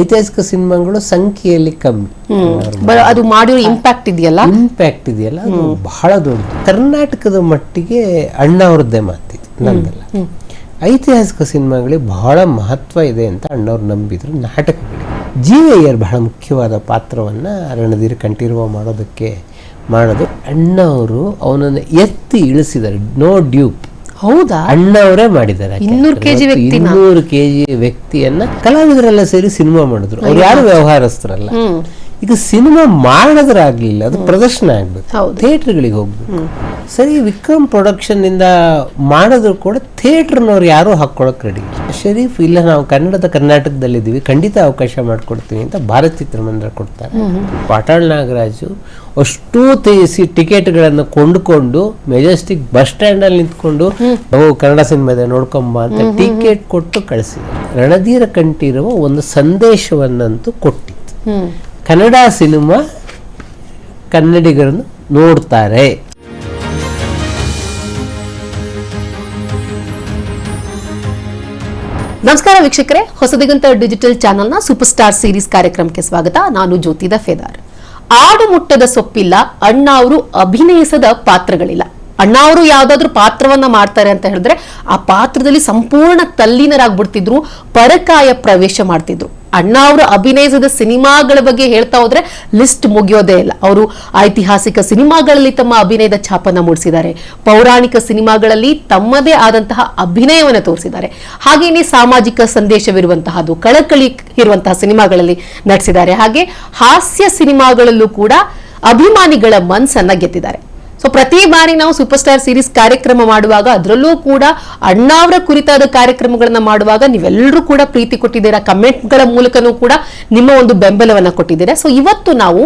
ಐತಿಹಾಸಿಕ ಸಿನಿಮಾಗಳು ಸಂಖ್ಯೆಯಲ್ಲಿ ಕಮ್ಮಿ. ಅದು ಮಾಡಿರೋ ಇಂಪ್ಯಾಕ್ಟ್ ಇದೆಯಲ್ಲ? ಇಂಪ್ಯಾಕ್ಟ್ ಇದೆಯಲ್ಲ. ಅದು ಬಹಳ ದೊಡ್ಡದು. ಕರ್ನಾಟಕದ ಮಟ್ಟಿಗೆ ಅಣ್ಣವ್ರದ್ದೇ ಮಾತಿದೆ ನಂದಲ್ಲ. ಐತಿಹಾಸಿಕ ಸಿನಿಮಾಗಳಿಗೆ ಬಹಳ ಮಹತ್ವ ಇದೆ ಅಂತ ಅಣ್ಣವ್ರು ನಂಬಿದ್ರು ನಾಟಕಗಳಿಗೆ. ಜೀವಯ್ಯರ್ ಬಹಳ ಮುಖ್ಯವಾದ ಪಾತ್ರವನ್ನ ರಣಧೀರ್ ಕಂಠೀರವ ಮಾಡೋದಕ್ಕೆ ಮಾಡೋದು ಅಣ್ಣವರು ಅವನನ್ನು ಎತ್ತಿ ಇಳಿಸಿದ್ದಾರೆ. ನೋ ಡ್ಯೂಪ್ ಹೌದಾ? ಅಣ್ಣವರೇ ಮಾಡಿದ್ದಾರೆ ಇನ್ನೂರು ಕೆಜಿ ವ್ಯಕ್ತಿ ಇನ್ನೂರು ಕೆಜಿ ವ್ಯಕ್ತಿಯನ್ನ ಕಲಾವಿದರೆಲ್ಲ ಸೇರಿ ಸಿನಿಮಾ ಮಾಡಿದ್ರು. ಅವ್ರು ಯಾರು ವ್ಯವಹಾರಸ್ಥರಲ್ಲ? ಈಗ ಸಿನಿಮಾ ಮಾಡಿದ್ರಾಗ್ಲಿಲ್ಲ ಅದು ಪ್ರದರ್ಶನ ಆಗ್ಬೇಕು. ಥಿಯೇಟರ್ಗಳಿಗೆ ಹೋಗ್ಬೇಕು. ಸರಿ ವಿಕ್ರಮ್ ಪ್ರೊಡಕ್ಷನ್ ಇಂದ ಮಾಡಿದ್ರು ಕೂಡ ಥಿಯೇಟರ್ನವ್ರು ಯಾರು ಹಾಕೊಳಕ್ ರೆಡಿ ಶರೀಫ್ ಇಲ್ಲ ನಾವು ಕನ್ನಡದ ಕರ್ನಾಟಕದಲ್ಲಿದ್ದೀವಿ ಖಂಡಿತ ಅವಕಾಶ ಮಾಡಿಕೊಡ್ತೀವಿ ಅಂತ ಭಾರತ್ ಚಿತ್ರಮಂದಿರ ಕೊಡ್ತಾರೆ. ಪಾಟಾಳ್ ನಾಗರಾಜು ಅಷ್ಟೂ ಟಿಕೆಟ್ ಟಿಕೆಟ್ಗಳನ್ನು ಕೊಂಡುಕೊಂಡು ಮೆಜೆಸ್ಟಿಕ್ ಬಸ್ ಸ್ಟ್ಯಾಂಡ್ ಅಲ್ಲಿ ನಿಂತ್ಕೊಂಡು ನಾವು ಕನ್ನಡ ಸಿನಿಮಾ ಇದೆ ನೋಡ್ಕೊಂಬ ಅಂತ ಟಿಕೆಟ್ ಕೊಟ್ಟು ಕಳಿಸಿದ್ರು. ರಣಧೀರ ಕಂಠೀರವ ಒಂದು ಸಂದೇಶವನ್ನಂತೂ ಕೊಟ್ಟಿತ್ತು. ಕನ್ನಡ ಸಿನಿಮಾ ಕನ್ನಡಿಗರನ್ನು ನೋಡ್ತಾರೆ. ನಮಸ್ಕಾರ ವೀಕ್ಷಕರೇ, ಹೊಸದಿಗಂತ ಡಿಜಿಟಲ್ ಚಾನೆಲ್ನ ಸೂಪರ್ ಸ್ಟಾರ್ ಸೀರೀಸ್ ಕಾರ್ಯಕ್ರಮಕ್ಕೆ ಸ್ವಾಗತ. ನಾನು ಜ್ಯೋತಿದ ಫೇದಾರ್. ಆಡು ಮುಟ್ಟದ ಸೊಪ್ಪಿಲ್ಲ ಅಣ್ಣ ಅವರು ಅಭಿನಯಿಸದ ಪಾತ್ರಗಳಿಲ್ಲ. ಅಣ್ಣ ಅವರು ಯಾವ್ದಾದ್ರು ಪಾತ್ರವನ್ನ ಮಾಡ್ತಾರೆ ಅಂತ ಹೇಳಿದ್ರೆ ಆ ಪಾತ್ರದಲ್ಲಿ ಸಂಪೂರ್ಣ ತಲ್ಲೀನರಾಗ್ಬಿಡ್ತಿದ್ರು, ಪರಕಾಯ ಪ್ರವೇಶ ಮಾಡ್ತಿದ್ರು. ಅಣ್ಣ ಅವರು ಅಭಿನಯಿಸಿದ ಸಿನಿಮಾಗಳ ಬಗ್ಗೆ ಹೇಳ್ತಾ ಹೋದ್ರೆ ಲಿಸ್ಟ್ ಮುಗಿಯೋದೇ ಇಲ್ಲ. ಅವರು ಐತಿಹಾಸಿಕ ಸಿನಿಮಾಗಳಲ್ಲಿ ತಮ್ಮ ಅಭಿನಯದ ಛಾಪನ್ನ ಮೂಡಿಸಿದ್ದಾರೆ. ಪೌರಾಣಿಕ ಸಿನಿಮಾಗಳಲ್ಲಿ ತಮ್ಮದೇ ಆದಂತಹ ಅಭಿನಯವನ್ನು ತೋರಿಸಿದ್ದಾರೆ. ಹಾಗೇನೆ ಸಾಮಾಜಿಕ ಸಂದೇಶವಿರುವಂತಹದ್ದು, ಕಳಕಳಿ ಇರುವಂತಹ ಸಿನಿಮಾಗಳಲ್ಲಿ ನಟಿಸಿದ್ದಾರೆ. ಹಾಗೆ ಹಾಸ್ಯ ಸಿನಿಮಾಗಳಲ್ಲೂ ಕೂಡ ಅಭಿಮಾನಿಗಳ ಮನಸ್ಸನ್ನ ಗೆದ್ದಿದ್ದಾರೆ. ಸೊ ಪ್ರತಿ ಬಾರಿ ನಾವು ಸೂಪರ್ ಸ್ಟಾರ್ ಸೀರೀಸ್ ಕಾರ್ಯಕ್ರಮ ಮಾಡುವಾಗ ಅದರಲ್ಲೂ ಕೂಡ ಅಣ್ಣಾವರ ಕುರಿತಾದ ಕಾರ್ಯಕ್ರಮಗಳನ್ನ ಮಾಡುವಾಗ ನೀವೆಲ್ಲರೂ ಕೂಡ ಪ್ರೀತಿ ಕೊಟ್ಟಿದ್ದೀರಾ? ಕಮೆಂಟ್ಗಳ ಮೂಲಕನೂ ಕೂಡ ನಿಮ್ಮ ಒಂದು ಬೆಂಬಲವನ್ನ ಕೊಟ್ಟಿದ್ದೀರಾ? ಸೊ ಇವತ್ತು ನಾವು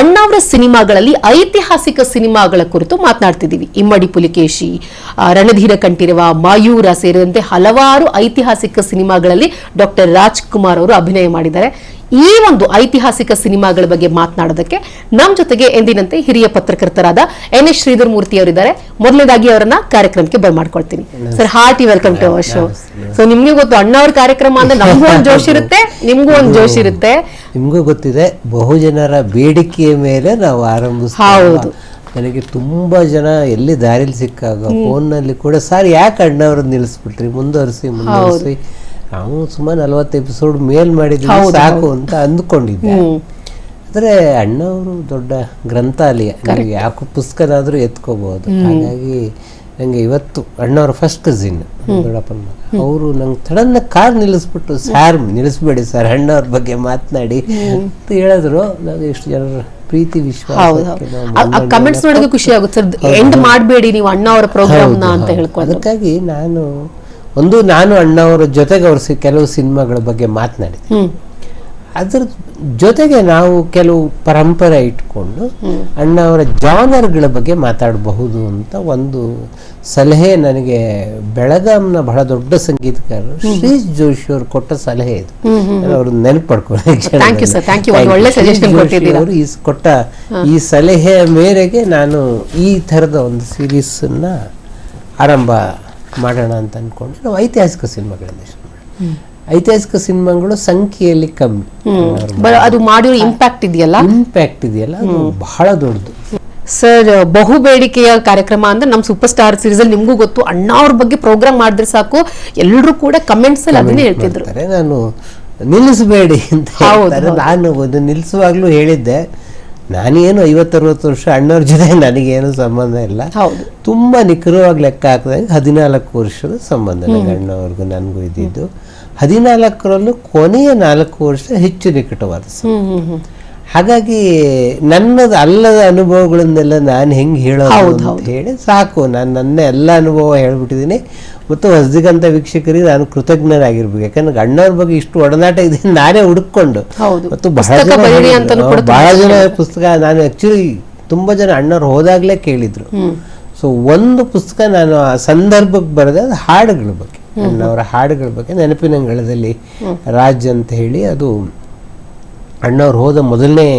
ಅಣ್ಣಾವರ ಸಿನಿಮಾಗಳಲ್ಲಿ ಐತಿಹಾಸಿಕ ಸಿನಿಮಾಗಳ ಕುರಿತು ಮಾತನಾಡ್ತಿದ್ದೀವಿ. ಇಮ್ಮಡಿ ಪುಲಿಕೇಶಿ ರಣಧೀರ ಕಂಠೀರವ, ಮಾಯೂರ ಸೇರಿದಂತೆ ಹಲವಾರು ಐತಿಹಾಸಿಕ ಸಿನಿಮಾಗಳಲ್ಲಿ ಡಾಕ್ಟರ್ ರಾಜ್ಕುಮಾರ್ ಅವರು ಅಭಿನಯ ಮಾಡಿದ್ದಾರೆ. ಈ ಒಂದು ಐತಿಹಾಸಿಕ ಸಿನಿಮಾಗಳ ಬಗ್ಗೆ ಮಾತನಾಡೋದಕ್ಕೆ ನಮ್ಮ ಜೊತೆಗೆ ಎಂದಿನಂತೆ ಹಿರಿಯ ಪತ್ರಕರ್ತರಾದ ಎನ್ ಎಸ್ ಶ್ರೀಧರ್ ಮೂರ್ತಿ ಅವರಿದ್ದಾರೆ. ಮೊದಲನೇದಾಗಿ ಅವರನ್ನ ಕಾರ್ಯಕ್ರಮಕ್ಕೆ ಬರ್ಮಾಡ್ಕೊಳ್ತೀನಿ sir hearty welcome to our show so ನಿಮ್ಗೆ ಗೊತ್ತು ಅಣ್ಣವ್ರ ಕಾರ್ಯಕ್ರಮ ಅಂದ್ರೆ ನಮಗೂ ಒಂದು ಜೋಶ್ ಇರುತ್ತೆ ನಿಮ್ಗೂ ಒಂದು ಜೋಶ್ ಇರುತ್ತೆ. ನಿಮ್ಗೂ ಗೊತ್ತಿದೆ ಬಹುಜನರ ಬೇಡಿಕೆಯ ಮೇಲೆ ನಾವು ಹೌದು. ನನಗೆ ತುಂಬಾ ಜನ ಎಲ್ಲಿ ದಾರಿಲಿ ಸಿಕ್ಕಾಗ ಫೋನ್ನಲ್ಲಿ ಕೂಡ ಸರ್ ಯಾಕೆ ಅಣ್ಣವ್ರನ್ನ ನಿಲ್ಲಿಸ್ಬಿಟ್ರಿ? ಮುಂದುವರಿಸಿ ಮುಂದುವರಿಸಿ. ನಾವು ಸುಮಾರು ನಲವತ್ತು ಎಪಿಸೋಡ್ ಮೇಲ್ ಮಾಡಿದ್ವಿ ಸಾಕು ಅಂತ ಅಂದ್ಕೊಂಡಿದ್ದೆ. ಅಂದ್ರೆ ಆದರೆ ಅಣ್ಣವರು ದೊಡ್ಡ ಗ್ರಂಥಾಲಯ ನೀವು ಯಾಕೆ ಪುಸ್ತಕದಾದರೂ ಎತ್ಕೋಬಹುದು. ಹಾಗಾಗಿ ನಂಗೆ ಇವತ್ತು ಅಣ್ಣವ್ರ ಫಸ್ಟ್ ಕಸಿನ್ ದೊಡ್ಡಪ್ಪನ ಮಗ. ಅವರು ನಂಗೆ ತಡನ್ನ ಕಾರ್ ನಿಲ್ಲಿಸ್ಬಿಟ್ಟು ಸಾರ್ ನಿಲ್ಲಿಸ್ಬೇಡಿ ಸರ್ ಅಣ್ಣವ್ರ ಬಗ್ಗೆ ಮಾತನಾಡಿ ಅಂತ ಹೇಳಿದ್ರು. ನಾವು ಎಷ್ಟು ಜನರ ಪ್ರೀತಿ ವಿಶ್ವಾಸ ಕಮೆಂಟ್ಸ್ ನೋಡೋಕೆ ಖುಷಿ ಆಗುತ್ತೆ. ಸರ್ ಎಂಡ್ ಮಾಡಬೇಡಿ ನೀವು ಅಣ್ಣವರ ಪ್ರೋಗ್ರಾಮ್ನ ಅಂತ ಹೇಳ್ಕೊಂಡು ಅದಕ್ಕಾಗಿ ನಾನು ಒಂದು ನಾನು ಅಣ್ಣವರ ಜೊತೆಗೆ ಅವ್ರ ಕೆಲವು ಸಿನಿಮಾಗಳ ಬಗ್ಗೆ ಮಾತನಾಡಿದೆ. ಹ್ಮ್. ಅದ್ರ ಜೊತೆಗೆ ನಾವು ಕೆಲವು ಪರಂಪರೆ ಇಟ್ಕೊಂಡು ಅಣ್ಣವರ ಜಾನರ್ಗಳ ಬಗ್ಗೆ ಮಾತಾಡಬಹುದು ಅಂತ ಒಂದು ಸಲಹೆ ನನಗೆ ಬೆಳಗಾಂನ ಬಹಳ ದೊಡ್ಡ ಸಂಗೀತಗಾರರು ಶ್ರೀ ಜೋಶಿ ಅವರು ಕೊಟ್ಟ ಸಲಹೆ ಇದು. ಅವರು ನೆನಪು ಪಡ್ಕೊಳ್ಳಿ. ಅವರು ಈ ಕೊಟ್ಟ ಈ ಸಲಹೆಯ ಮೇರೆಗೆ ನಾನು ಈ ಥರದ ಒಂದು ಸೀರೀಸ್ ಆರಂಭ ಮಾಡೋಣ ಅಂತ ಅನ್ಕೊಂಡ್ರು ನಾವು ಐತಿಹಾಸಿಕ ಸಿನಿಮಾಗಳಿಂದ ಶುರು ಐತಿಹಾಸಿಕ ಸಿನಿಮಾಗಳು ಸಂಖ್ಯೆಯಲ್ಲಿ ಕಮ್ಮಿ. ಅದು ಮಾಡಿರೋ ಇಂಪ್ಯಾಕ್ಟ್ ಇದೆಯಲ್ಲ? ಇಂಪ್ಯಾಕ್ಟ್ ಇದೆಯಲ್ಲ ಅದು ಬಹಳ ದೊಡ್ಡದು. ಸರ್ ಬಹು ಬೇಡಿಕೆಯ ಕಾರ್ಯಕ್ರಮ ಅಂದ್ರೆ ನಮ್ಮ ಸೂಪರ್ ಸ್ಟಾರ್ ಸೀರೀಸ್ ಅಲ್ಲಿ ನಿಮಗೂ ಗೊತ್ತು. ಅಣ್ಣ ಅವ್ರ ಬಗ್ಗೆ ಪ್ರೋಗ್ರಾಮ್ ಮಾಡಿದ್ರೆ ಸಾಕು. ಎಲ್ಲರೂ ಕೂಡ ಕಮೆಂಟ್ಸ್ ಅಲ್ಲಿ ಅದನ್ನೇ ಹೇಳ್ತಿದ್ರು. ನಾನು ನಿಲ್ಲಿಸಬೇಡಿ ಅಂತ ನಾನು ಒಂದು ನಿಲ್ಲಿಸುವಾಗ್ಲೂ ಹೇಳಿದ್ದೆ. ನಾನೇನು ಐವತ್ತರವತ್ತು ವರ್ಷ ಅಣ್ಣವ್ರ ಜೊತೆ ನನಗೇನು ಸಂಬಂಧ ಇಲ್ಲ. ತುಂಬಾ ನಿಖರವಾಗಿ ಲೆಕ್ಕ ಹಾಕಿದಾಗ ಹದಿನಾಲ್ಕು ವರ್ಷದ ಸಂಬಂಧ ನನಗೆ ಅಣ್ಣವ್ರಿಗೂ ನನಗೂ ಇದ್ದಿದ್ದು. ಹದಿನಾಲ್ಕರಲ್ಲೂ ಕೊನೆಯ ನಾಲ್ಕು ವರ್ಷ ಹೆಚ್ಚು ನಿಕಟವಾದ ಹಾಗಾಗಿ ನನ್ನದು ಅಲ್ಲದ ಅನುಭವಗಳನ್ನೆಲ್ಲ ನಾನು ಹೆಂಗೆ ಹೇಳೋದು ಅಂತ ಹೇಳಿ ಸಾಕು. ನಾನು ನನ್ನ ಎಲ್ಲ ಅನುಭವ ಹೇಳ್ಬಿಟ್ಟಿದ್ದೀನಿ. ಮತ್ತು ಹೊಸದಿಗಂತ ವೀಕ್ಷಕರಿಗೆ ನಾನು ಕೃತಜ್ಞರಾಗಿರ್ಬೇಕು. ಯಾಕಂದ್ರೆ ಅಣ್ಣವ್ರ ಬಗ್ಗೆ ಇಷ್ಟು ಒಡನಾಟ ಇದೆ ನಾನೇ ಹುಡುಕೊಂಡು. ಮತ್ತು ಬಹಳ ಜನ. ಬಹಳ ಜನ ಪುಸ್ತಕ ನಾನು ಆಕ್ಚುಲಿ ತುಂಬಾ ಜನ ಅಣ್ಣವ್ರು ಹೋದಾಗ್ಲೇ ಕೇಳಿದ್ರು. ಸೊ ಒಂದು ಪುಸ್ತಕ ನಾನು ಆ ಸಂದರ್ಭಕ್ಕೆ ಬರೆದ ಅದು ಹಾಡುಗಳ ಬಗ್ಗೆ. ಅಣ್ಣವರ ಹಾಡುಗಳ ಬಗ್ಗೆ ನೆನಪಿನಂಗಳದಲ್ಲಿ ರಾಜ್ ಅಂತ ಹೇಳಿ ಅದು ಅಣ್ಣವ್ರು ಹೋದ ಮೊದಲನೇ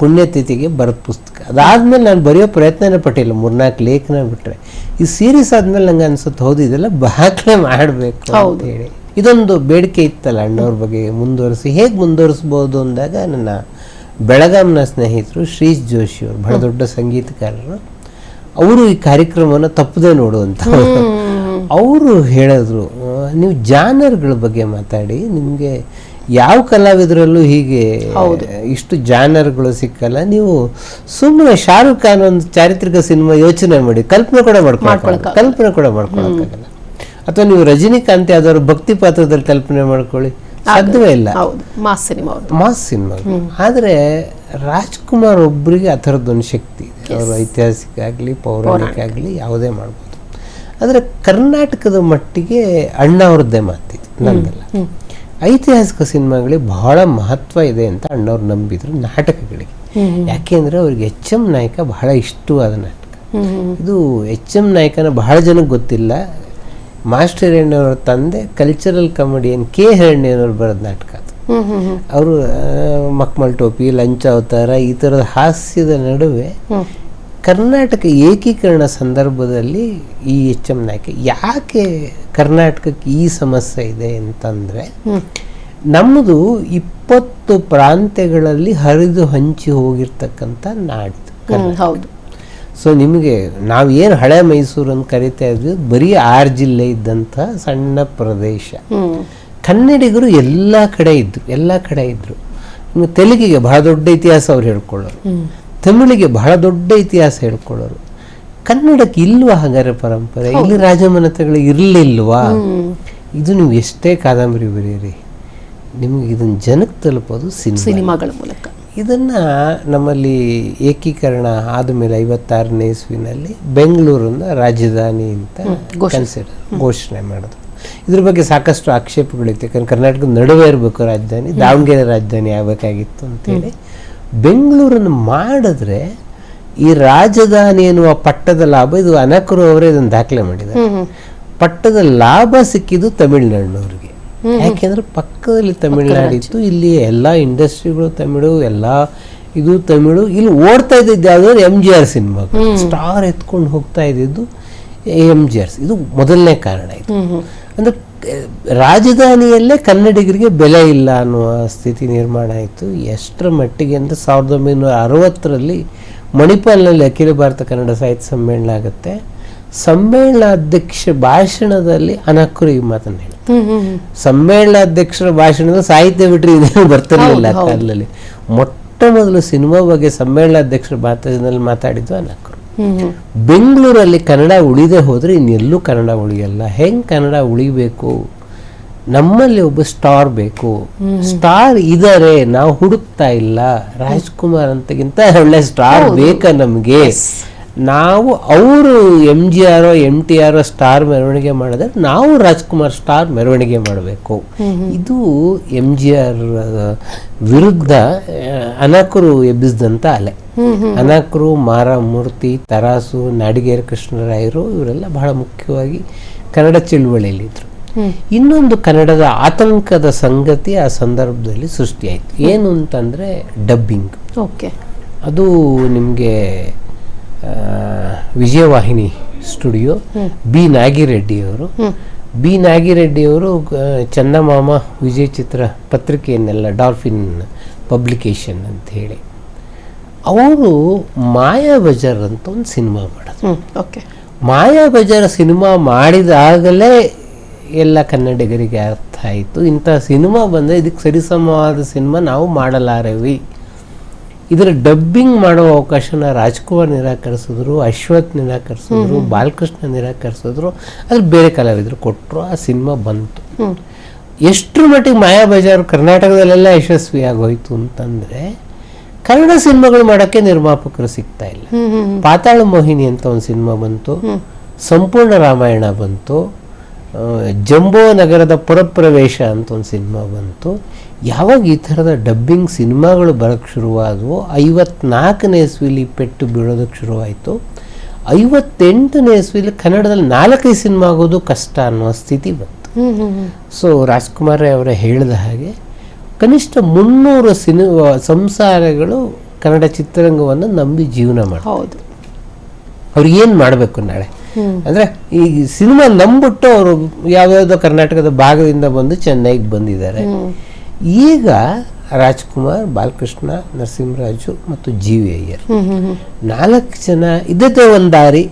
ಪುಣ್ಯತಿಥಿಗೆ ಬರೆದ ಪುಸ್ತಕ. ಅದಾದ್ಮೇಲೆ ನಾನು ಬರೆಯೋ ಪ್ರಯತ್ನನೇ ಪಟ್ಟಿಲ್ಲ. ಮೂರ್ನಾಲ್ಕು ಲೇಖನ ಬಿಟ್ಟರೆ ಈ ಸೀರೀಸ್ ಆದ್ಮೇಲೆ ನಂಗೆ ಅನ್ಸುತ್ತೆ ಹೌದು ಇದೆಲ್ಲ ದಾಖಲೆ ಮಾಡಬೇಕು ಅಂತ ಹೇಳಿ. ಇದೊಂದು ಬೇಡಿಕೆ ಇತ್ತಲ್ಲ ಅಣ್ಣವ್ರ ಬಗ್ಗೆ ಮುಂದುವರಿಸಿ. ಹೇಗೆ ಮುಂದುವರಿಸ್ಬೋದು ಅಂದಾಗ ನನ್ನ ಬೆಳಗಾಂನ ಸ್ನೇಹಿತರು ಶ್ರೀಶ್ ಜೋಶಿ ಅವರು ಬಹಳ ದೊಡ್ಡ ಸಂಗೀತಕಾರರು. ಅವರು ಈ ಕಾರ್ಯಕ್ರಮವನ್ನು ತಪ್ಪದೆ ನೋಡುವಂತ ಅವರು ಹೇಳಿದ್ರು ನೀವು ಜಾನರ್ಗಳ ಬಗ್ಗೆ ಮಾತಾಡಿ ನಿಮಗೆ ಯಾವ ಕಲಾವಿದರಲ್ಲೂ ಹೀಗೆ ಇಷ್ಟು ಜಾನರ್ಗಳು ಸಿಕ್ಕಲ್ಲ. ನೀವು ಸುಮ್ಮನೆ ಶಾರುಖ್ ಖಾನ್ ಒಂದು ಚಾರಿತ್ರಿಕ ಸಿನಿಮಾ ಯೋಚನೆ ಮಾಡಿ ಕಲ್ಪನೆ ಕೂಡ ಮಾಡ್ಕೊಳ್ಳಿ ಕಲ್ಪನೆ ಕೂಡ ಮಾಡ್ಕೊಳಕ್ಕಾಗಲ್ಲ ಅಥವಾ ನೀವು ರಜನಿಕಾಂತ್ ಯಾವ್ದಾದ್ರು ಭಕ್ತಿ ಪಾತ್ರದಲ್ಲಿ ಕಲ್ಪನೆ ಮಾಡ್ಕೊಳ್ಳಿ ಸಾಧ್ಯವೇ ಇಲ್ಲ. ಹೌದು ಮಾಸ್ ಸಿನಿಮಾ ಮಾಸ್ ಸಿನಿಮಾ ಆದರೆ ರಾಜ್ಕುಮಾರ್ ಒಬ್ಬರಿಗೆ ಆ ಥರದ್ದೊಂದು ಶಕ್ತಿ ಇದೆ. ಅವರು ಐತಿಹಾಸಿಕ ಆಗಲಿ ಪೌರಾಣಿಕ ಆಗಲಿ ಯಾವುದೇ ಮಾಡ್ಬೋದು. ಆದರೆ ಕರ್ನಾಟಕದ ಮಟ್ಟಿಗೆ ಅಣ್ಣ ಅವ್ರದ್ದೇ ಮಾತಿದೆ ನಂದಲ್ಲ. ಐತಿಹಾಸಿಕ ಸಿನಿಮಾಗಳಿಗೆ ಬಹಳ ಮಹತ್ವ ಇದೆ ಅಂತ ಅಣ್ಣವ್ರು ನಂಬಿದ್ರು ನಾಟಕಗಳಿಗೆ. ಯಾಕೆಂದ್ರೆ ಅವ್ರಿಗೆ ಎಚ್ ಎಂ ನಾಯಕ ಬಹಳ ಇಷ್ಟವಾದ ನಾಟಕ. ಇದು ಎಚ್ ಎಂ ನಾಯಕನ ಬಹಳ ಜನಕ್ಕೆ ಗೊತ್ತಿಲ್ಲ. ಮಾಸ್ಟರ್ ಹಿರಣ್ಯವ್ರ ತಂದೆ ಕಲ್ಚರಲ್ ಕಾಮಿಡಿಯನ್ ಕೆ ಹಿರಣ್ಯನವ್ರು ಬರೋದು ನಾಟಕ ಅದು. ಅವರು ಮಕ್ಮಲ್ ಟೋಪಿ ಲಂಚ ಅವತಾರ ಈ ಥರದ ಹಾಸ್ಯದ ನಡುವೆ. ಕರ್ನಾಟಕ ಏಕೀಕರಣ ಸಂದರ್ಭದಲ್ಲಿ ಈ ಎಚ್ ಎಂ ನಾಯ್ಕ ಯಾಕೆ ಕರ್ನಾಟಕಕ್ಕೆ ಈ ಸಮಸ್ಯೆ ಇದೆ ಅಂತಂದರೆ. ನಮ್ಮದು ಇಪ್ಪತ್ತು ಪ್ರಾಂತ್ಯಗಳಲ್ಲಿ ಹರಿದು ಹಂಚಿ ಹೋಗಿರ್ತಕ್ಕಂಥ ನಾಡಿದು ಹೌದು. ಸೊ ನಿಮಗೆ ನಾವು ಏನು ಹಳೆ ಮೈಸೂರು ಅಂತ ಕರಿತಾ ಇದ್ವಿ ಬರೀ ಆರು ಜಿಲ್ಲೆ ಇದ್ದಂಥ ಸಣ್ಣ ಪ್ರದೇಶ. ಕನ್ನಡಿಗರು ಎಲ್ಲ ಕಡೆ ಇದ್ದರು ಎಲ್ಲ ಕಡೆ ಇದ್ದರು ತೆಲುಗಿಗೆ ಬಹಳ ದೊಡ್ಡ ಇತಿಹಾಸ ಅವ್ರು ಹೇಳ್ಕೊಳ್ಳೋರು. ತಮಿಳಿಗೆ ಬಹಳ ದೊಡ್ಡ ಇತಿಹಾಸ ಹೇಳ್ಕೊಳ್ಳೋರು. ಕನ್ನಡಕ್ಕೆ ಇಲ್ವಾ ಹಾಗಾದ್ರೆ ಪರಂಪರೆ? ಇಲ್ಲಿ ರಾಜಮನೆತಗಳು ಇರಲಿಲ್ವಾ? ಇದು ನೀವು ಎಷ್ಟೇ ಕಾದಂಬರಿ ಬರೀರಿ ನಿಮಗೆ ಇದನ್ನು ಜನಕ್ಕೆ ತಲುಪೋದು ಸಿನಿಮಾ. ಸಿನಿಮಾಗಳ ಮೂಲಕ. ಇದನ್ನ ನಮ್ಮಲ್ಲಿ ಏಕೀಕರಣ ಆದಮೇಲೆ ಐವತ್ತಾರನೇ ಇಸ್ವಿನಲ್ಲಿ ಬೆಂಗಳೂರನ್ನ ರಾಜಧಾನಿ ಅಂತ ಕನ್ಸಿಡರ್ ಘೋಷಣೆ. ಮಾಡೋದು. ಇದ್ರ ಬಗ್ಗೆ ಸಾಕಷ್ಟು ಆಕ್ಷೇಪಗಳಿತ್ತು. ಯಾಕಂದ್ರೆ ಕರ್ನಾಟಕದ ನಡುವೆ ಇರಬೇಕು ರಾಜಧಾನಿ ದಾವಣಗೆರೆ ರಾಜಧಾನಿ ಆಗಬೇಕಾಗಿತ್ತು ಅಂತೇಳಿ. ಬೆಂಗಳೂರನ್ನು ಮಾಡಿದ್ರೆ ಈ ರಾಜಧಾನಿ ಎನ್ನುವ ಪಟ್ಟದ ಲಾಭ ಇದು ಅನಕರು ಅವರೇ ಇದನ್ನು ದಾಖಲೆ ಮಾಡಿದ್ದಾರೆ. ಪಟ್ಟದ ಲಾಭ ಸಿಕ್ಕಿದ್ದು ತಮಿಳುನಾಡಿನವ್ರಿಗೆ. ಯಾಕೆಂದ್ರೆ ಪಕ್ಕದಲ್ಲಿ ತಮಿಳುನಾಡಿತ್ತು ಇಲ್ಲಿ ಎಲ್ಲ ಇಂಡಸ್ಟ್ರಿಗಳು ತಮಿಳು ಎಲ್ಲ ಇದು ತಮಿಳು. ಇಲ್ಲಿ ಓಡ್ತಾ ಇದ್ದಿದ್ದು ಯಾವ್ದಾದ್ರು M G R cinema star ಎತ್ಕೊಂಡು ಹೋಗ್ತಾ ಇದ್ದಿದ್ದು ಎಂ ಜಿ ಆರ್ ಇದು ಮೊದಲನೇ ಕಾರಣ ಇದು. ಅಂದ್ರೆ ರಾಜಧಾನಿಯಲ್ಲೇ ಕನ್ನಡಿಗರಿಗೆ ಬೆಲೆ ಇಲ್ಲ ಅನ್ನುವ ಸ್ಥಿತಿ ನಿರ್ಮಾಣ ಆಯಿತು. ಎಷ್ಟರ ಮಟ್ಟಿಗೆ ಅಂದರೆ ಸಾವಿರದ ಒಂಬೈನೂರ ಅರವತ್ತರಲ್ಲಿ ಮಣಿಪಾಲ್ನಲ್ಲಿ ಅಖಿಲ ಭಾರತ ಕನ್ನಡ ಸಾಹಿತ್ಯ ಸಮ್ಮೇಳನ ಆಗುತ್ತೆ. ಸಮ್ಮೇಳನಾಧ್ಯಕ್ಷ ಭಾಷಣದಲ್ಲಿ ಅನಕರು ಈ ಮಾತನ್ನು ಹೇಳಿ. ಸಮ್ಮೇಳನಾಧ್ಯಕ್ಷರ ಭಾಷಣದ ಸಾಹಿತ್ಯ ಬಿಟ್ಟರೆ ಇದೇನು ಬರ್ತಿರಲಿಲ್ಲ ಕಾಲದಲ್ಲಿ ಮೊಟ್ಟ ಮೊದಲು ಸಿನಿಮಾ ಬಗ್ಗೆ ಸಮ್ಮೇಳನಾಧ್ಯಕ್ಷರ ಭಾರತದಲ್ಲಿ ಮಾತಾಡಿದ್ದು ಅನಕುರು. ಬೆಂಗಳೂರಲ್ಲಿ ಕನ್ನಡ ಉಳಿದೇ ಹೋದರೆ ಇನ್ನೆಲ್ಲೂ ಕನ್ನಡ ಉಳಿಯಲ್ಲ. ಹೆಂಗೆ ಕನ್ನಡ ಉಳಿಬೇಕು? ನಮ್ಮಲ್ಲಿ ಒಬ್ಬ ಸ್ಟಾರ್ ಬೇಕು. ಸ್ಟಾರ್ ಇದ್ದಾರೆ ನಾವು ಹುಡುಕ್ತಾ ಇಲ್ಲ. ರಾಜ್ಕುಮಾರ್ ಅಂತಗಿಂತ ಒಳ್ಳೆ ಸ್ಟಾರ್ ಬೇಕಾ ನಮಗೆ? ನಾವು ಅವರು M G R M T R star ಮೆರವಣಿಗೆ ಮಾಡಿದ್ರೆ ನಾವು ರಾಜ್ಕುಮಾರ್ ಸ್ಟಾರ್ ಮೆರವಣಿಗೆ ಮಾಡಬೇಕು. ಇದು ಎಂ ಜಿ ಆರ್ ವಿರುದ್ಧ ಅನಕರು ಎಬ್ಬಿಸಿದಂಥ ಅಲೆ. ಅನಕರು ಮಾರಮೂರ್ತಿ ತರಾಸು ನಾಡಿಗೇರ ಕೃಷ್ಣರಾಯರು ಇವರೆಲ್ಲ ಬಹಳ ಮುಖ್ಯವಾಗಿ ಕನ್ನಡ ಚಳುವಳಿಯಲ್ಲಿದ್ದರು ಇನ್ನೊಂದು ಕನ್ನಡದ ಆತಂಕದ ಸಂಗತಿ ಆ ಸಂದರ್ಭದಲ್ಲಿ ಸೃಷ್ಟಿಯಾಯಿತು. ಏನು ಅಂತಂದರೆ ಡಬ್ಬಿಂಗ್ ಓಕೆ. ಅದು ನಿಮಗೆ ವಿಜಯವಾಹಿನಿ ಸ್ಟುಡಿಯೋ ಬಿ ನಾಗಿರೆಡ್ಡಿಯವರು ಬಿ ನಾಗಿರೆಡ್ಡಿಯವರು ಚಂದಮಾಮ ವಿಜಯ ಚಿತ್ರ ಪತ್ರಿಕೆಯನ್ನೆಲ್ಲ ಡಾಲ್ಫಿನ್ ಪಬ್ಲಿಕೇಶನ್ ಅಂತ ಹೇಳಿ. ಅವರು ಮಾಯಾ ಬಜಾರ್ ಅಂತ ಒಂದು ಸಿನಿಮಾ ಮಾಡೋದು ಓಕೆ. ಮಾಯಾ ಬಜಾರ್ ಸಿನಿಮಾ ಮಾಡಿದಾಗಲೇ ಎಲ್ಲ ಕನ್ನಡಿಗರಿಗೆ ಅರ್ಥ ಆಯಿತು. ಇಂಥ ಸಿನಿಮಾ ಬಂದರೆ ಇದಕ್ಕೆ ಸರಿಸಮವಾದ ಸಿನಿಮಾ ನಾವು ಮಾಡಲಾರೆವಿ. ಇದರ ಡಬ್ಬಿಂಗ್ ಮಾಡುವ ಅವಕಾಶನ ರಾಜ್ಕುಮಾರ್ ನಿರಾಕರಿಸಿದ್ರು ಅಶ್ವಥ್ ನಿರಾಕರಿಸಿದ್ರು ಬಾಲಕೃಷ್ಣ ನಿರಾಕರಿಸಿದ್ರು ಅದ್ರ ಬೇರೆ ಕಲಾವಿದರು ಕೊಟ್ಟರು ಆ ಸಿನಿಮಾ ಬಂತು. ಎಷ್ಟು ಎಷ್ಟರ ಮಟ್ಟಿಗೆ ಮಾಯಾ ಬಜಾರ್ ಕರ್ನಾಟಕದಲ್ಲೆಲ್ಲ ಯಶಸ್ವಿ ಆಗೋಯ್ತು ಅಂತಂದರೆ ಕನ್ನಡ ಸಿನಿಮಾಗಳು ಮಾಡೋಕ್ಕೆ ನಿರ್ಮಾಪಕರು ಸಿಗ್ತಾ ಇಲ್ಲ. ಪಾತಾಳ ಮೋಹಿನಿ ಅಂತ ಒಂದು ಸಿನಿಮಾ ಬಂತು. ಸಂಪೂರ್ಣ ರಾಮಾಯಣ ಬಂತು. ಜಂಬೋ ನಗರದ ಪುರಪ್ರವೇಶ ಅಂತ ಒಂದು ಸಿನಿಮಾ ಬಂತು. ಯಾವಾಗ ಈ ಥರದ ಡಬ್ಬಿಂಗ್ ಸಿನಿಮಾಗಳು ಬರೋಕ್ಕೆ ಶುರುವಾದವು ಐವತ್ನಾಲ್ಕನೇ ಇಸ್ವಿಲಿ ಪೆಟ್ಟು ಬೀಳೋದಕ್ಕೆ ಶುರುವಾಯಿತು. ಐವತ್ತೆಂಟನೇ ಇಸ್ವಿಲಿ ಕನ್ನಡದಲ್ಲಿ ನಾಲ್ಕೈದು ಸಿನಿಮಾ ಆಗೋದು ಕಷ್ಟ ಅನ್ನೋ ಸ್ಥಿತಿ ಬಂತು. ಸೊ ರಾಜ್ಕುಮಾರ್ ಅವರೇ ಹೇಳಿದ ಹಾಗೆ ಕನಿಷ್ಠ ಮುನ್ನೂರು ಸಿನಿಮಾ ಸಂಸಾರಗಳು ಕನ್ನಡ ಚಿತ್ರರಂಗವನ್ನು ನಂಬಿ ಜೀವನ ಮಾಡ್ತಾರೆ. ಹೌದು. ಅವ್ರು ಏನು ಮಾಡಬೇಕು ನಾಳೆ? ಅಂದ್ರೆ ಈ ಸಿನಿಮಾ ನಂಬಿಟ್ಟು ಅವರು ಯಾವ್ಯಾವುದೋ ಕರ್ನಾಟಕದ ಭಾಗದಿಂದ ಬಂದು ಚೆನ್ನೈಗೆ ಬಂದಿದ್ದಾರೆ. ಈಗ ರಾಜ್ಕುಮಾರ್ ಬಾಲಕೃಷ್ಣ ನರಸಿಂಹರಾಜು ಮತ್ತು ಜಿ ವಿ ಅಯ್ಯರ್ ನಾಲ್ಕು ಜನ ಇದ್ದದ್ದೇ ಒಂದು ದಾರಿ.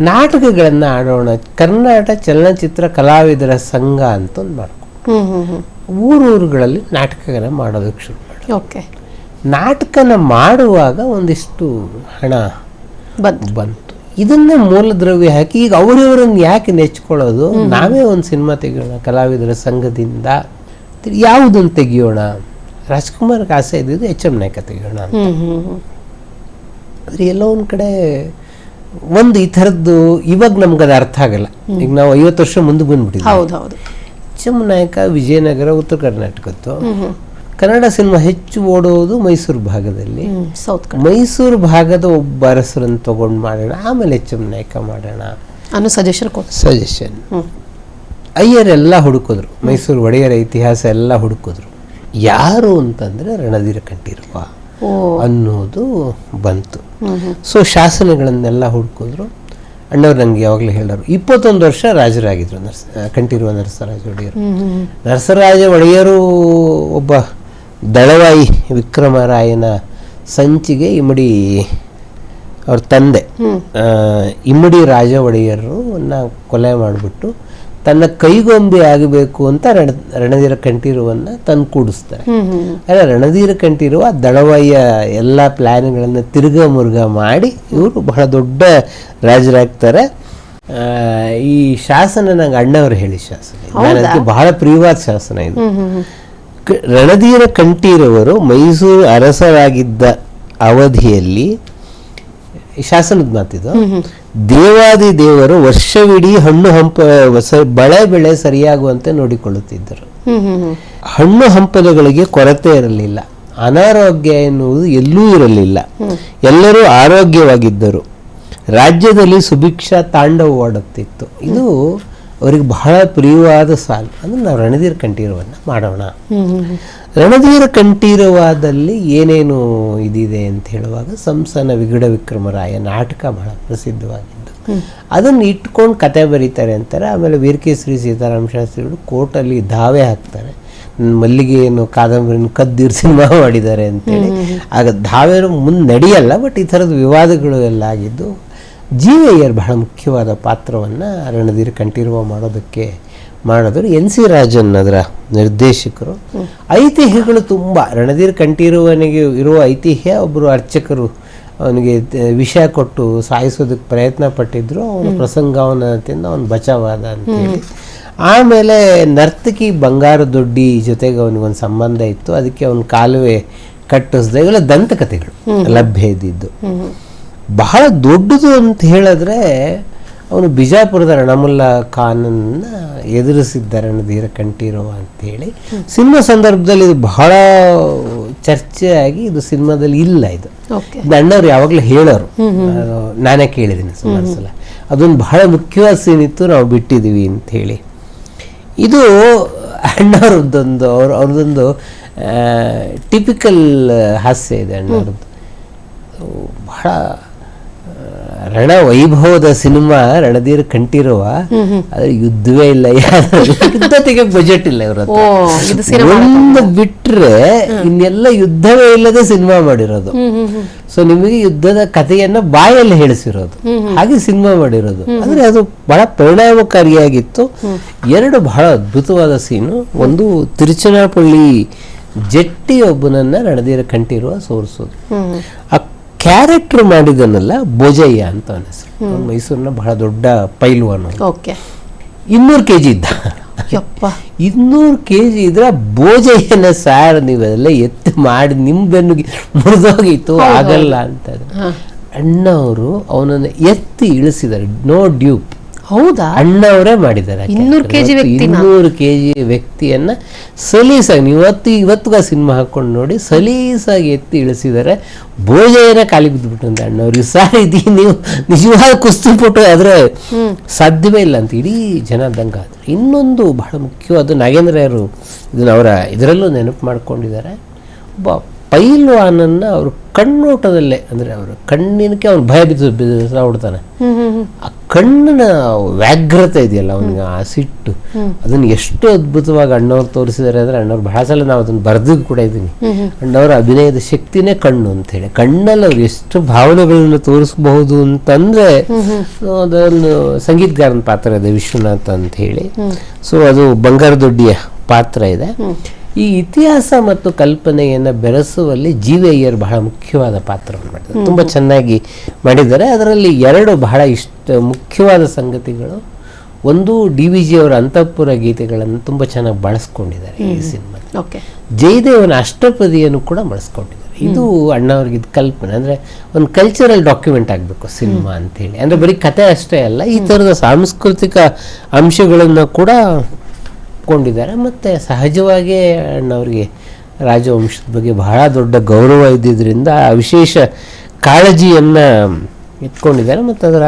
ನಾಟಕಗಳನ್ನು ಆಡೋಣ. ಕರ್ನಾಟಕ ಚಲನಚಿತ್ರ ಕಲಾವಿದರ ಸಂಘ ಅಂತ ಒಂದು ಮಾಡ್ಕೊ. ಹ್ಮ್ ಹ್ಮ್ ಹ್ಮ್. ಊರೂರುಗಳಲ್ಲಿ ನಾಟಕಗಳನ್ನು ಮಾಡೋದಕ್ಕೆ ಶುರು ಮಾಡಿ ಓಕೆ. ನಾಟಕನ ಮಾಡುವಾಗ ಒಂದಿಷ್ಟು ಹಣ ಬಂತು. ಬಂತು. ಇದನ್ನ ಮೂಲದ್ರವ್ಯ ಹಾಕಿ ಈಗ ಅವರಿವರನ್ನು ಯಾಕೆ ನೆಚ್ಕೊಳ್ಳೋದು? ನಾವೇ ಒಂದು ಸಿನಿಮಾ ತೆಗೋಣ ಕಲಾವಿದರ ಸಂಘದಿಂದ. ಯಾವುದನ್ನು ತೆಗಿಯೋಣ? ರಾಜ್ಕುಮಾರ್ಗೆ ಆಸೆ ಇದ್ದಿದ್ದು ಎಚ್ ಎಂ ನಾಯಕ ತೆಗಿಯೋಣ ಅಂತ. ಆದ್ರೆ ಎಲ್ಲೋ ಒಂದು ಕಡೆ ಒಂದು ಈ ಥರದ್ದು ಇವಾಗ ನಮ್ಗೆ ಅದು ಅರ್ಥ ಆಗಲ್ಲ. ಈಗ ನಾವು ಐವತ್ತು ವರ್ಷ ಮುಂದೆ ಹೌದು ಎಚ್ ಎಂ ನಾಯಕ ವಿಜಯನಗರ ಉತ್ತರ ಕರ್ನಾಟಕದ್ದು. ಕನ್ನಡ ಸಿನಿಮಾ ಹೆಚ್ಚು ಓಡೋದು ಮೈಸೂರು ಭಾಗದಲ್ಲಿ. ಸೌತ್ ಮೈಸೂರು ಭಾಗದ ಒಬ್ಬ ಅರಸರನ್ನು ತಗೊಂಡು ಮಾಡೋಣ ಆಮೇಲೆ ಎಚ್ ಎಂ ನಾಯಕ ಮಾಡೋಣ. ಅನ್ನೋ ಸಜೆಷನ್ ಕೊಟ್ಟು ಸಜೆಷನ್ ಹ್ಮ್ ಅಯ್ಯರ್ ಎಲ್ಲ ಹುಡುಕಿದ್ರು. ಮೈಸೂರು ಒಡೆಯರ ಇತಿಹಾಸ ಎಲ್ಲ ಹುಡುಕಿದ್ರು. ಯಾರು ಅಂತಂದ್ರೆ ರಣಧೀರ ಕಂಠೀರಪ್ಪ ಅನ್ನೋದು ಬಂತು. ಸೊ ಶಾಸನಗಳನ್ನೆಲ್ಲ ಹುಡುಕಿದ್ರು. ಅಣ್ಣವ್ರು ನನಗೆ ಯಾವಾಗಲೂ ಹೇಳೋರು ಇಪ್ಪತ್ತೊಂದು ವರ್ಷ ರಾಜರಾಗಿದ್ರು ನರ್ಸ ಕಂಠೀರುವ ನರಸರಾಜ ಒಡೆಯರು. ನರಸರಾಜ ಒಡೆಯರು ಒಬ್ಬ ದಳವಾಯಿ ವಿಕ್ರಮರಾಯನ ಸಂಚಿಗೆ ಇಮ್ಮಡಿ ಅವ್ರ ತಂದೆ. ಇಮ್ಮಡಿ ರಾಜ ಒಡೆಯರನ್ನ ಕೊಲೆ ಮಾಡಿಬಿಟ್ಟು ತನ್ನ ಕೈಗೊಂಬೆ ಆಗಬೇಕು ಅಂತ ರಣ ರಣಧೀರ ಕಂಠೀರವನ್ನ ತಂದು ಕೂಡಿಸ್ತಾರೆ. ಅಂದ್ರೆ ರಣಧೀರ ಕಂಠೀರವ ದಳವಾಯಿಯ ಎಲ್ಲ ಪ್ಲ್ಯಾನ್ಗಳನ್ನು ತಿರ್ಗ ಮುರ್ಗ ಮಾಡಿ ಇವರು ಬಹಳ ದೊಡ್ಡ ರಾಜರಾಗ್ತಾರೆ. ಆ, ಈ ಶಾಸನ ನಂಗೆ ಅಣ್ಣವರು ಹೇಳಿ ಶಾಸನ. ಇದು. ನಾನು ಅದಕ್ಕೆ ಬಹಳ ಪ್ರಿಯವಾದ ಶಾಸನ ಇದು. ರಣಧೀರ ಕಂಠೀರವರು ಮೈಸೂರು ಅರಸರಾಗಿದ್ದ ಅವಧಿಯಲ್ಲಿ ಈ ಶಾಸನದ ಮಾತಿದು ದೇವಾದಿ ದೇವರು ವರ್ಷವಿಡೀ ಹಣ್ಣು ಹಂಪ ಬಳೆ ಬೆಳೆ ಸರಿಯಾಗುವಂತೆ ನೋಡಿಕೊಳ್ಳುತ್ತಿದ್ದರು. ಹಣ್ಣು ಹಂಪಲುಗಳಿಗೆ ಕೊರತೆ ಇರಲಿಲ್ಲ. ಅನಾರೋಗ್ಯ ಎನ್ನುವುದು ಎಲ್ಲೂ ಇರಲಿಲ್ಲ. ಎಲ್ಲರೂ ಆರೋಗ್ಯವಾಗಿದ್ದರು. ರಾಜ್ಯದಲ್ಲಿ ಸುಭಿಕ್ಷ ತಾಂಡವಾಡುತ್ತಿತ್ತು ಇದು ಅವರಿಗೆ ಬಹಳ ಪ್ರಿಯವಾದ ಸಾಲು. ಅಂದ್ರೆ ನಾವು ರಣಧೀರ್ ಕಂಠೀರವನ್ನ ಮಾಡೋಣ. ರಣಧೀರ ಕಂಠೀರವಾದಲ್ಲಿ ಏನೇನು ಇದಿದೆ ಅಂತ ಹೇಳುವಾಗ ಸಂಸನ ವಿಗಡ ವಿಕ್ರಮರಾಯ ನಾಟಕ ಬಹಳ ಪ್ರಸಿದ್ಧವಾಗಿದ್ದು. ಅದನ್ನು ಇಟ್ಕೊಂಡು ಕತೆ ಬರೀತಾರೆ ಅಂತಾರೆ. ಆಮೇಲೆ ವೀರಕೇಸರಿ ಸೀತಾರಾಮ ಶಾಸ್ತ್ರಿಗಳು ಕೋರ್ಟಲ್ಲಿ ಧಾವೆ ಹಾಕ್ತಾರೆ. ಮಲ್ಲಿಗೆಯನ್ನು ಕಾದಂಬರಿನ ಕದ್ದಿರ್ ಸಿನಿಮಾ ಮಾಡಿದ್ದಾರೆ ಅಂತೇಳಿ. ಆಗ ಧಾವೆ ಮುಂದೆ ನಡೆಯಲ್ಲ ಬಟ್ ಈ ಥರದ ವಿವಾದಗಳು ಎಲ್ಲ ಆಗಿದ್ದು ಜೀವಯ್ಯರ್ ಬಹಳ ಮುಖ್ಯವಾದ ಪಾತ್ರವನ್ನು ರಣಧೀರ ಕಂಠೀರವ ಮಾಡೋದಕ್ಕೆ ಮಾಡಿದ್ರು. ಎನ್ ಸಿ ರಾಜನ್ ಅದರ ನಿರ್ದೇಶಕರು. ಐತಿಹ್ಯಗಳು ತುಂಬ. ರಣಧೀರ್ ಕಂಠೀರವನಿಗೆ ಇರುವ ಐತಿಹ್ಯ ಒಬ್ಬರು ಅರ್ಚಕರು ಅವನಿಗೆ ವಿಷಯ ವಿಷ ಕೊಟ್ಟು ಸಾಯಿಸೋದಕ್ಕೆ ಪ್ರಯತ್ನ ಪಟ್ಟಿದ್ರು. ಅವನ ಪ್ರಸಂಗವನದಿಂದ ಅವನು ಬಚಾವಾದ ಅಂತೇಳಿ ಆಮೇಲೆ ನರ್ತಕಿ ಬಂಗಾರ ದೊಡ್ಡಿ ಜೊತೆಗೆ ಅವನಿಗೊಂದು ಸಂಬಂಧ ಇತ್ತು. ಅದಕ್ಕೆ ಅವನ ಕಾಲುವೆ ಕಟ್ಟಿಸ್ದ. ಇವೆಲ್ಲ ದಂತಕಥೆಗಳು ಲಭ್ಯ ಇದ್ದಿದ್ದು. ಬಹಳ ದೊಡ್ಡದು ಅಂತ ಹೇಳಿದ್ರೆ ಅವನು ಬಿಜಾಪುರದ ರಣಮುಲ್ಲಾ ಖಾನನ್ನ ಎದುರಿಸಿದ್ದ ರಣಧೀರ ಕಂಠೀರವ ಅಂತೇಳಿ. ಸಿನಿಮಾ ಸಂದರ್ಭದಲ್ಲಿ ಇದು ಬಹಳ ಚರ್ಚೆ ಆಗಿ ಇದು ಸಿನಿಮಾದಲ್ಲಿ ಇಲ್ಲ ಇದು. ಅಣ್ಣವ್ರು ಯಾವಾಗಲೂ ಹೇಳೋರು. ನಾನು ಕೇಳಿದ್ದೀನಿ ಸುಮಾರು ಸಲ ಅದೊಂದು ಬಹಳ ಮುಖ್ಯವಾದ ಸೀನ್ ಇತ್ತು ನಾವು ಬಿಟ್ಟಿದ್ದೀವಿ ಅಂತ ಹೇಳಿ ಇದು ಅಣ್ಣವ್ರದ್ದೊಂದು ಅವ್ರ ಅವ್ರದ್ದೊಂದು ಟಿಪಿಕಲ್ ಹಾಸ್ಯ ಇದೆ ಅಣ್ಣವ್ರದ್ದು. ಬಹಳ ರಣ ವೈಭವದ ಸಿನಿಮಾ ರಣದೀರ್ ಕಂಠೀರವ. ಆದ್ರೆ ಯುದ್ಧವೇ ಇಲ್ಲ ಯುದ್ಧತೆಗೆ ಯುದ್ಧ ತೆಗಿಯಕ್ ಬಜೆಟ್ ಇಲ್ಲ ಇವ್ರ ಒಂದು ಬಿಟ್ರೆ ಇನ್ನೆಲ್ಲ ಯುದ್ಧವೇ ಇಲ್ಲದೆ ಸಿನಿಮಾ ಮಾಡಿರೋದು. ಸೊ ನಿಮಗೆ ಯುದ್ಧದ ಕಥೆಯನ್ನ ಬಾಯಲ್ಲಿ ಹೇಳಿಸಿರೋದು. ಹಾಗೆ ಸಿನಿಮಾ ಮಾಡಿರೋದು. ಅಂದ್ರೆ ಅದು ಬಹಳ ಪರಿಣಾಮಕಾರಿಯಾಗಿತ್ತು. ಎರಡು ಬಹಳ ಅದ್ಭುತವಾದ ಸೀನು. ಒಂದು ತಿರುಚನಾಪಳ್ಳಿ ಜಟ್ಟಿ ಒಬ್ಬನನ್ನ ರಣಧೀರ ಕಂಠೀರುವ ಸೋರಿಸೋದು. ಆ ಕ್ಯಾರೆಕ್ಟರ್ ಮಾಡಿದನಲ್ಲ ಭೋಜಯ್ಯ ಅಂತ ಅವನ ಹೆಸರು. ಮೈಸೂರಿನ ಬಹಳ ದೊಡ್ಡ ಪೈಲ್ವಾನು ಇನ್ನೂರು ಕೆ ಜಿ ಇದ್ದ ಇನ್ನೂರು ಕೆ ಜಿ ಇದ್ರೆ ಭೋಜಯ್ಯನ ಸಾರ್ ನೀವೆಲ್ಲ ಎತ್ತಿ ಮಾಡಿ ನಿಮ್ಮ ಬೆನ್ನಿಗೆ ಮುರಿದೋಗಿತ್ತು ಆಗಲ್ಲ ಅಂತ. ಅಣ್ಣವರು ಅವನನ್ನು ಎತ್ತಿ ಇಳಿಸಿದ್ದಾರೆ ನೋ ಡ್ಯೂಪ್ ಹೌದಾ? ಅಣ್ಣವರೇ ಮಾಡಿದ್ದಾರೆ ಇನ್ನೂರು ಕೆಜಿ ವ್ಯಕ್ತಿ ಇನ್ನೂರು ಕೆಜಿ ವ್ಯಕ್ತಿಯನ್ನ ಸಲೀಸಾಗಿ ನೀವು ಇವತ್ತು ಇವತ್ತಿಗ ಆ ಸಿನಿಮಾ ಹಾಕೊಂಡು ನೋಡಿ ಸಲೀಸಾಗಿ ಎತ್ತಿ ಇಳಿಸಿದ್ದಾರೆ. ಭೋಜನ ಖಾಲಿ ಬಿದ್ದುಬಿಟ್ಟಂತೆ ಅಣ್ಣವ್ರಿಗೆ ಸಾರ್ ಇದು ನೀವು ನಿಜವಾದ ಕುಸ್ತಿ ಫೋಟೋ ಆದ್ರೆ ಸಾಧ್ಯವೇ ಇಲ್ಲ ಅಂತ ಇಡೀ ಜನ ದಂಗ ಆದ್ರೆ. ಇನ್ನೊಂದು ಬಹಳ ಮುಖ್ಯವಾದ ನಾಗೇಂದ್ರಯರು ಇದನ್ನ ಅವರ ಇದರಲ್ಲೂ ನೆನಪು ಮಾಡ್ಕೊಂಡಿದ್ದಾರೆ. ಒಬ್ಬ ಪೈಲ್ವಾನನ್ನ ಅವರು ಕಣ್ಣೋಟದಲ್ಲೇ ಅಂದ್ರೆ ಅವರು ಕಣ್ಣಿನಕ್ಕೆ ಅವ್ನು ಭಯ ಬಿದ್ದು ಬಿದ್ದು ಹ್ಮ್. ಆ ಕಣ್ಣಿನ ವ್ಯಾಘ್ರತೆ ಇದೆಯಲ್ಲ ಅವನಿಗೆ ಆ ಸಿಟ್ಟು. ಅದನ್ನು ಎಷ್ಟು ಅದ್ಭುತವಾಗಿ ಅಣ್ಣವ್ರು ತೋರಿಸಿದ್ದಾರೆ ಅಂದ್ರೆ ಅಣ್ಣವ್ರು ಬಹಳ ಸಲ ನಾವು ಅದನ್ನು ಬರೆದು ಕೂಡ ಇದ್ದೀನಿ ಅಣ್ಣವರ ಅಭಿನಯದ ಶಕ್ತಿನೇ ಕಣ್ಣು ಅಂತ ಹೇಳಿ. ಕಣ್ಣಲ್ಲಿ ಅವ್ರು ಎಷ್ಟು ಭಾವನೆಗಳನ್ನು ತೋರಿಸಬಹುದು ಅಂತಂದ್ರೆ ಅದನ್ನು ಸಂಗೀತಗಾರನ ಪಾತ್ರ ಇದೆ ವಿಶ್ವನಾಥ್ ಅಂತ ಹೇಳಿ. ಸೊ ಅದು ಬಂಗಾರ ದೊಡ್ಡಿಯ ಪಾತ್ರ ಇದೆ. ಈ ಇತಿಹಾಸ ಮತ್ತು ಕಲ್ಪನೆಯನ್ನು ಬೆರೆಸುವಲ್ಲಿ ಜಿ ವಿ ಅಯ್ಯರ್ ಬಹಳ ಮುಖ್ಯವಾದ ಪಾತ್ರವನ್ನು ಮಾಡಿದ್ದಾರೆ. ತುಂಬ ಚೆನ್ನಾಗಿ ಮಾಡಿದ್ದಾರೆ. ಅದರಲ್ಲಿ ಎರಡು ಬಹಳ ಇಷ್ಟ ಮುಖ್ಯವಾದ ಸಂಗತಿಗಳು. ಒಂದು ಡಿ ವಿ ಜಿ ಅವರ ಅಂತಃಪುರ ಗೀತೆಗಳನ್ನು ತುಂಬ ಚೆನ್ನಾಗಿ ಬಳಸ್ಕೊಂಡಿದ್ದಾರೆ ಈ ಸಿನಿಮಾ ಓಕೆ. ಜಯದೇವನ ಅಷ್ಟಪದಿಯನ್ನು ಕೂಡ ಬಳಸ್ಕೊಂಡಿದ್ದಾರೆ. ಇದು ಅಣ್ಣವ್ರಿಗೆ ಇದು ಕಲ್ಪನೆ. ಅಂದರೆ ಒಂದು ಕಲ್ಚರಲ್ ಡಾಕ್ಯುಮೆಂಟ್ ಆಗಬೇಕು ಸಿನಿಮಾ ಅಂತೇಳಿ ಅಂದರೆ ಬರೀ ಕತೆ ಅಷ್ಟೇ ಅಲ್ಲ ಈ ಥರದ ಸಾಂಸ್ಕೃತಿಕ ಅಂಶಗಳನ್ನು ಕೂಡ ಕೊಂಡಿದ್ದಾರೆ ಮತ್ತು ಸಹಜವಾಗಿ ಅಣ್ಣವ್ರಿಗೆ ರಾಜವಂಶದ ಬಗ್ಗೆ ಬಹಳ ದೊಡ್ಡ ಗೌರವ ಇದ್ದಿದ್ದರಿಂದ ಆ ವಿಶೇಷ ಕಾಳಜಿಯನ್ನು ಇಟ್ಕೊಂಡಿದ್ದಾರೆ. ಮತ್ತು ಅದರ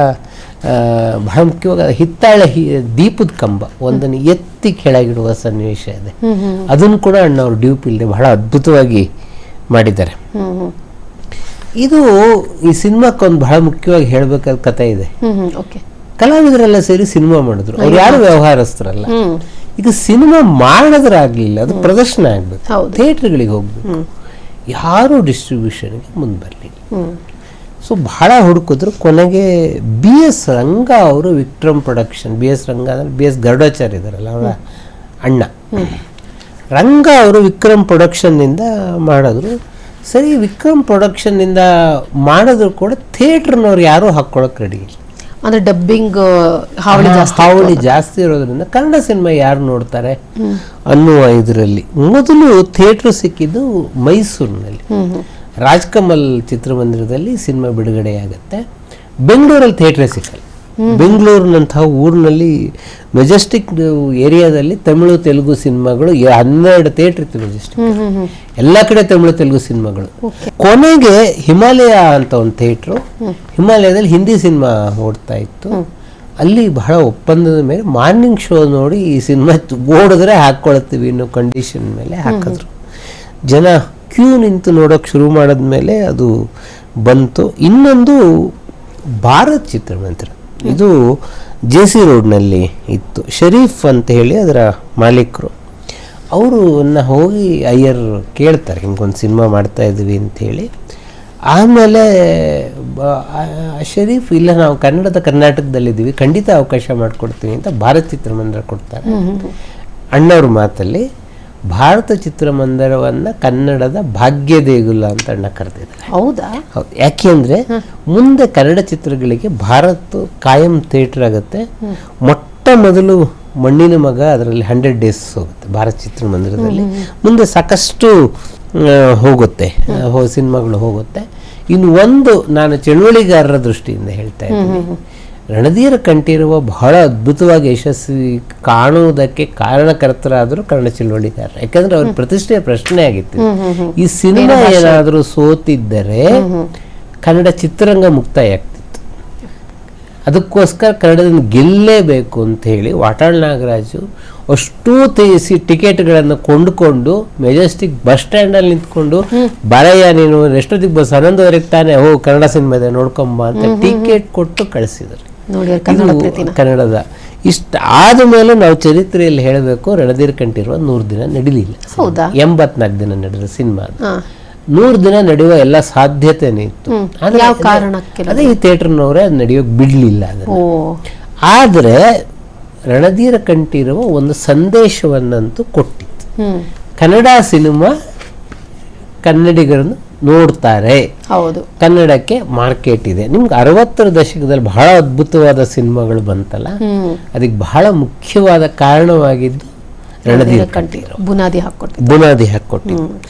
ಬಹಳ ಮುಖ್ಯವಾಗಿ ಹಿತ್ತಾಳೆ ದೀಪದ ಕಂಬ ಒಂದನ್ನು ಎತ್ತಿ ಕೆಳಗಿಡುವ ಸನ್ನಿವೇಶ ಇದೆ. ಅದನ್ನು ಕೂಡ ಅಣ್ಣವ್ರು ಡ್ಯೂಪ್ ಇಲ್ಲದೆ ಬಹಳ ಅದ್ಭುತವಾಗಿ ಮಾಡಿದ್ದಾರೆ. ಇದು ಈ ಸಿನಿಮಾಕ್ಕೊಂದು ಬಹಳ ಮುಖ್ಯವಾಗಿ ಹೇಳಬೇಕಾದ ಕಥೆ ಇದೆ. ಕಲಾವಿದರೆಲ್ಲ ಸೇರಿ ಸಿನಿಮಾ ಮಾಡಿದ್ರು. ಅವ್ರು ಯಾರು ವ್ಯವಹಾರಸ್ಥರಲ್ಲ? ಈಗ ಸಿನಿಮಾ ಮಾಡೋದ್ರಾಗಲಿಲ್ಲ ಅದು ಪ್ರದರ್ಶನ ಆಗ್ಬೇಕು. ಥಿಯೇಟರ್ಗಳಿಗೆ ಹೋಗ್ಬೇಕು. ಯಾರು ಡಿಸ್ಟ್ರಿಬ್ಯೂಷನ್ಗೆ ಮುಂದೆ ಬರಲಿಲ್ಲ. ಸೊ ಬಹಳ ಹುಡುಕಿದ್ರು. ಕೊನೆಗೆ ಬಿ ಎಸ್ ರಂಗ ಅವರು Vikram production B S Ranga ಅಂದ್ರೆ ಬಿ ಎಸ್ ಗರುಡಾಚಾರ್ಯ ಇದ್ದಾರಲ್ಲ ಅವರ ಅಣ್ಣ. ರಂಗ ಅವರು ವಿಕ್ರಮ್ ಪ್ರೊಡಕ್ಷನ್ನಿಂದ ಮಾಡಿದ್ರು. ಸರಿ ವಿಕ್ರಮ್ ಪ್ರೊಡಕ್ಷನ್ನಿಂದ ಮಾಡಿದ್ರು ಕೂಡ ಥಿಯೇಟ್ರ್ನವ್ರು ಯಾರೂ ಹಾಕ್ಕೊಳಕ್ಕೆ ರೆಡಿ ಇಲ್ಲ. ಅಂದ್ರೆ ಡಬ್ಬಿಂಗ್ ಹಾವಳಿ ಜಾಸ್ತಿ ಹಾವಳಿ ಜಾಸ್ತಿ ಇರೋದ್ರಿಂದ ಕನ್ನಡ ಸಿನಿಮಾ ಯಾರು ನೋಡ್ತಾರೆ ಅನ್ನುವ ಇದರಲ್ಲಿ. ಮೊದಲು ಥಿಯೇಟರ್ ಸಿಕ್ಕಿದ್ದು ಮೈಸೂರಿನಲ್ಲಿ. ರಾಜ್ಕಮಲ್ ಚಿತ್ರಮಂದಿರದಲ್ಲಿ ಸಿನಿಮಾ ಬಿಡುಗಡೆಯಾಗುತ್ತೆ. ಬೆಂಗಳೂರಲ್ಲಿ ಥಿಯೇಟ್ರೇ ಸಿಕ್ಕಲ್ಲ. ಬೆಂಗಳೂರಿನಂತಹ ಊರಿನಲ್ಲಿ ಮೆಜೆಸ್ಟಿಕ್ ಏರಿಯಾದಲ್ಲಿ ತಮಿಳು ತೆಲುಗು ಸಿನಿಮಾಗಳು ಹನ್ನೆರಡು ಥಿಯೇಟರ್ ಇತ್ತು ಮೆಜೆಸ್ಟಿಕ್. ಎಲ್ಲ ಕಡೆ ತಮಿಳು ತೆಲುಗು ಸಿನಿಮಾಗಳು. ಕೊನೆಗೆ ಹಿಮಾಲಯ ಅಂತ ಒಂದು ಥಿಯೇಟ್ರು. ಹಿಮಾಲಯದಲ್ಲಿ ಹಿಂದಿ ಸಿನಿಮಾ ಓಡ್ತಾ ಇತ್ತು. ಅಲ್ಲಿ ಬಹಳ ಒಪ್ಪಂದದ ಮೇಲೆ ಮಾರ್ನಿಂಗ್ ಶೋ ನೋಡಿ ಈ ಸಿನಿಮಾ ಓಡಿದ್ರೆ ಹಾಕ್ಕೊಳ್ತೀವಿ ಅನ್ನೋ ಕಂಡೀಷನ್ ಮೇಲೆ ಹಾಕಿದ್ರು. ಜನ ಕ್ಯೂ ನಿಂತು ನೋಡೋಕೆ ಶುರು ಮಾಡಿದ್ಮೇಲೆ ಅದು ಬಂತು. ಇನ್ನೊಂದು ಭಾರತ್ ಚಿತ್ರಮಂದಿರ. ಇದು ಜೆ ಸಿ ರೋಡ್ನಲ್ಲಿ ಇತ್ತು. ಶರೀಫ್ ಅಂತ ಹೇಳಿ ಅದರ ಮಾಲೀಕರು. ಅವರು ಹೋಗಿ ಅಯ್ಯರ್ ಕೇಳ್ತಾರೆ ಹಿಂಗೊಂದು ಸಿನಿಮಾ ಮಾಡ್ತಾ ಇದ್ವಿ ಅಂಥೇಳಿ ಆಮೇಲೆ ಶರೀಫ್ ಇಲ್ಲ ನಾವು ಕನ್ನಡದ ಕರ್ನಾಟಕದಲ್ಲಿದ್ದೀವಿ ಖಂಡಿತ ಅವಕಾಶ ಮಾಡಿಕೊಡ್ತೀವಿ ಅಂತ ಭಾರತ್ ಚಿತ್ರಮಂದಿರ ಕೊಡ್ತಾರೆ. ಅಣ್ಣವ್ರ ಮಾತಲ್ಲಿ ಭಾರತ ಚಿತ್ರಮಂದಿರವನ್ನು ಕನ್ನಡದ ಭಾಗ್ಯ ದೇಗುಲ ಅಂತ ಅಣ್ಣ ಕರೆದಿದ್ದಾರೆ. ಹೌದಾ? ಹೌದು. ಯಾಕೆಂದ್ರೆ ಮುಂದೆ ಕನ್ನಡ ಚಿತ್ರಗಳಿಗೆ ಭಾರತ ಕಾಯಂ ಥಿಯೇಟರ್ ಆಗುತ್ತೆ. ಮೊಟ್ಟ ಮೊದಲು ಮಣ್ಣಿನ ಮಗ ಅದರಲ್ಲಿ ಹಂಡ್ರೆಡ್ ಡೇಸ್ ಹೋಗುತ್ತೆ ಭಾರತ ಚಿತ್ರಮಂದಿರದಲ್ಲಿ. ಮುಂದೆ ಸಾಕಷ್ಟು ಹೋಗುತ್ತೆ. ಸಿನಿಮಾಗಳು ಹೋಗುತ್ತೆ. ಇನ್ನು ಒಂದು ನಾನು ಚಳುವಳಿಗಾರರ ದೃಷ್ಟಿಯಿಂದ ಹೇಳ್ತಾ ಇದ್ದೀನಿ. ರಣಧೀರ ಕಂಠೀರವ ಬಹಳ ಅದ್ಭುತವಾಗಿ ಯಶಸ್ವಿ ಕಾಣುವುದಕ್ಕೆ ಕಾರಣಕರ್ತರಾದರೂ ಕನ್ನಡ ಚಿಲ್ವಳಿಗಾರ ಯಾಕಂದ್ರೆ ಅವ್ರ ಪ್ರತಿಷ್ಠೆಯ ಪ್ರಶ್ನೆ ಆಗಿತ್ತು. ಈ ಸಿನಿಮಾ ಏನಾದರೂ ಸೋತಿದ್ದರೆ ಕನ್ನಡ ಚಿತ್ರರಂಗ ಮುಕ್ತಾಯ ಆಗ್ತಿತ್ತು ಅದಕ್ಕೋಸ್ಕರ ಕನ್ನಡದಿಂದ ಗೆಲ್ಲೇಬೇಕು ಅಂತ ಹೇಳಿ ವಾಟಾಳ್ ನಾಗರಾಜು ಅಷ್ಟೂ ತೇಸಿ ಟಿಕೆಟ್ಗಳನ್ನು ಕೊಂಡುಕೊಂಡು ಮೆಜೆಸ್ಟಿಕ್ ಬಸ್ ಸ್ಟ್ಯಾಂಡಲ್ಲಿ ನಿಂತ್ಕೊಂಡು ಬರಯ್ಯ ನೀನು ಎಷ್ಟೊತ್ತಿಗೆ ಬಸ್ ಹನ್ನೊಂದುವರೆಗೆ ತಾನೇ ಓ ಕನ್ನಡ ಸಿನಿಮಾ ಇದೆ ನೋಡ್ಕೊಂಬ ಅಂತ ಟಿಕೆಟ್ ಕೊಟ್ಟು ಕಳಿಸಿದ್ರು. ಕನ್ನಡದ. ಇಷ್ಟ ಆದ ಮೇಲೆ ನಾವು ಚರಿತ್ರೆಯಲ್ಲಿ ಹೇಳಬೇಕು ರಣಧೀರ್ ಕಂಠಿರುವ ನೂರು ದಿನ ನಡಿಲಿಲ್ಲ. ಹೌದಾ? ಎಂಬತ್ನಾಲ್ಕು ದಿನ ನಡೆದ ಸಿನಿಮಾ ನೂರು ದಿನ ನಡೆಯುವ ಎಲ್ಲ ಸಾಧ್ಯತೆನೇ ಇತ್ತು. ಅದೇ- ಈ ಥಿಯೇಟರ್ನವರೇ ಅದು ನಡೆಯೋಕೆ ಬಿಡಲಿಲ್ಲ ಆದ್ರೆ ಆದರೆ ರಣಧೀರ ಕಂಠಿರುವ ಒಂದು ಸಂದೇಶವನ್ನಂತೂ ಕೊಟ್ಟಿತ್ತು. ಕನ್ನಡ ಸಿನಿಮಾ ಕನ್ನಡಿಗರನ್ನು ನೋಡ್ತಾರೆ. ಹೌದು. ಕನ್ನಡಕ್ಕೆ ಮಾರ್ಕೆಟ್ ಇದೆ. ನಿಮ್ಗೆ ಅರವತ್ತರ ದಶಕದಲ್ಲಿ ಬಹಳ ಅದ್ಭುತವಾದ ಸಿನಿಮಾಗಳು ಬಂತಲ್ಲ? ಅದಕ್ಕೆ ಬಹಳ ಮುಖ್ಯವಾದ ಕಾರಣವಾಗಿದ್ದು ರಣಧೀರ ಬುನಾದಿ ಹಾಕೊಟ್ಟು ಬುನಾದಿ ಹಾಕ್ಕೊಟ್ಟಿದ್ದು.